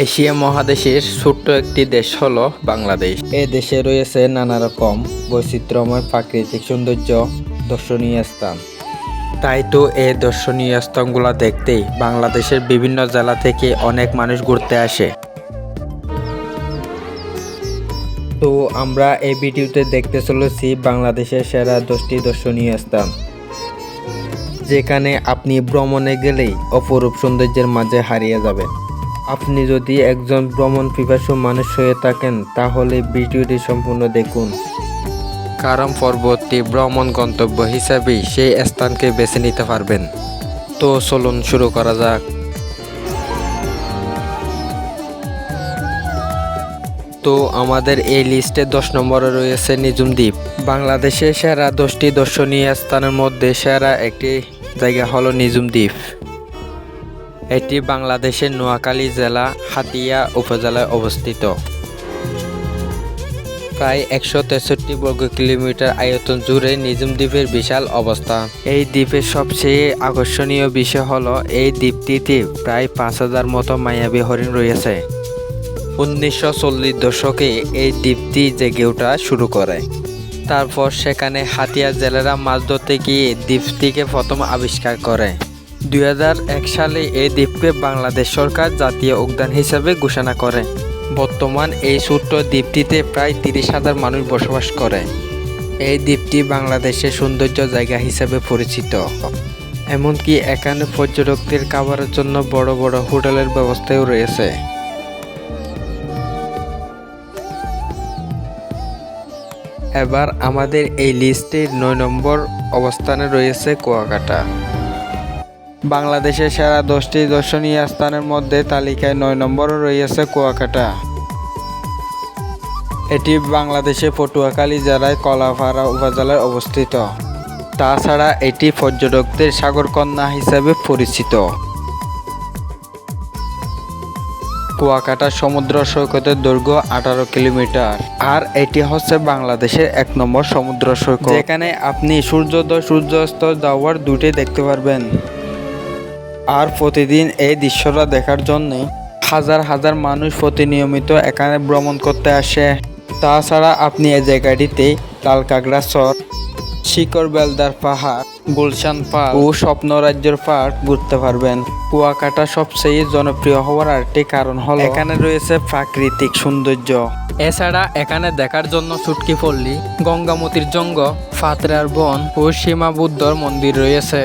Asia মহাদেশের ছোট্ট একটি দেশ হল বাংলাদেশ। এ দেশে রয়েছে নানা রকম বৈচিত্র্যময় প্রাকৃতিক সৌন্দর্য দর্শনীয় স্থান। তাই তো এই দর্শনীয় স্থানগুলো দেখতেই বাংলাদেশের বিভিন্ন জেলা থেকে অনেক মানুষ ঘুরতে আসে। তো আমরা এই ভিডিওতে দেখতে চলেছি বাংলাদেশের সেরা দশটি দর্শনীয় স্থান। যেখানে আপনি ভ্রমণে গেলেই অপরূপ সৌন্দর্যের মাঝে হারিয়ে যাবেন। আপনি যদি একজন ভ্রমণ পিপাসু মানুষ হয়ে থাকেন, তাহলে ভিডিওটি সম্পূর্ণ দেখুন। কারণ পর্বতটি ভ্রমণ গন্তব্য হিসাবেই সেই স্থানকে বেছে নিতে পারবেন। তো চলুন শুরু করা যাক। তো আমাদের এই লিস্টে দশ নম্বরে রয়েছে নিজুম দ্বীপ বাংলাদেশের সেরা দশটি দর্শনীয় স্থানের মধ্যে সেরা একটি জায়গা হলো নিজুম দ্বীপ এটি বাংলাদেশের নোয়াখালী জেলা হাতিয়া উপজেলায় অবস্থিত। প্রায় একশো তেষট্টি বর্গ কিলোমিটার আয়তন জুড়ে নিজুম দ্বীপের বিশাল অবস্থান এই দ্বীপের সবচেয়ে আকর্ষণীয় বিষয় হল, এই দ্বীপটিতে প্রায় পাঁচ হাজার মতো মায়াবী হরিণ রয়েছে। উনিশশো চল্লিশ দশকে এই দ্বীপটি জেগে ওঠা শুরু করে। তারপর সেখানে হাতিয়া জেলেরা মাছ ধরতে গিয়ে দ্বীপটিকে প্রথম আবিষ্কার করে। দুই হাজার এক সালে এই দ্বীপকে বাংলাদেশ সরকার জাতীয় উদ্যান হিসেবে ঘোষণা করে। বর্তমান এই ছোট্ট দ্বীপটিতে প্রায় তিরিশ হাজার মানুষ বসবাস করে। এই দ্বীপটি বাংলাদেশের সৌন্দর্য জায়গা হিসেবে পরিচিত। এমনকি এখানে পর্যটকদের খাবারের জন্য বড় বড় হোটেলের ব্যবস্থাও রয়েছে। এবার আমাদের এই লিস্টের নয় নম্বর অবস্থানে রয়েছে কুয়াকাটা। বাংলাদেশের সেরা দশটি দর্শনীয় স্থানের মধ্যে তালিকায় নয় নম্বরও রয়েছে কুয়াকাটা। এটি বাংলাদেশের পটুয়াখালী জেলায় কলাপাড়া উপজেলায় অবস্থিত। তাছাড়া এটি পর্যটকদের সাগরকন্যা হিসেবে পরিচিত। কুয়াকাটা সমুদ্র সৈকতের দৈর্ঘ্য আঠারো কিলোমিটার। আর এটি হচ্ছে বাংলাদেশের এক নম্বর সমুদ্র সৈকত। যেখানে আপনি সূর্যোদয় সূর্যাস্ত যাওয়ার দুটি দেখতে পারবেন। আর প্রতিদিন এই দৃশ্যটা দেখার জন্য হাজার হাজার মানুষ প্রতিনিয়মিত এখানে ভ্রমণ করতে আসে। তাছাড়া আপনি এই জায়গাটিতে লাল কাঁকড়া চর শিকড় বেলদার পাহাড়, গুলশান পার্ক ও স্বপ্ন রাজ্যের পার্ক ঘুরতে পারবেন। কুয়াকাটা সবচেয়ে জনপ্রিয় হওয়ার আরেকটি কারণ হল এখানে রয়েছে প্রাকৃতিক সৌন্দর্য। এছাড়া এখানে দেখার জন্য চুটকি পল্লী গঙ্গামতির জঙ্গ ফাতরার বন ও সীমাবুদ্ধর মন্দির রয়েছে।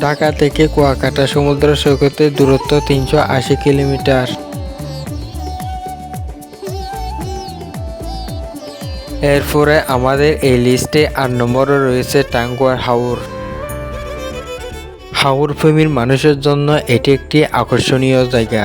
ঢাকা থেকে কুয়াকাটা সমুদ্র সৈকতের দূরত্ব তিনশো আশি কিলোমিটার। এরপরে আমাদের এই লিস্টে আট নম্বরে রয়েছে টাঙ্গুয়ার হাউর হাওর প্রেমীর মানুষের জন্য এটি একটি আকর্ষণীয় জায়গা।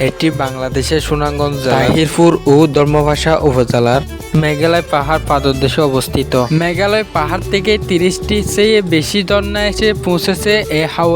এটি বাংলাদেশের সুনামগঞ্জ জাহিরপুর ও ধর্মভাষা উপজেলার মেঘালয় পাহাড় পাদদেশে অবস্থিত। মেঘালয় পাহাড় থেকে তিরিশটি চেয়ে বেশি ঝর্ণা এসে পৌঁছেছে এ হাওর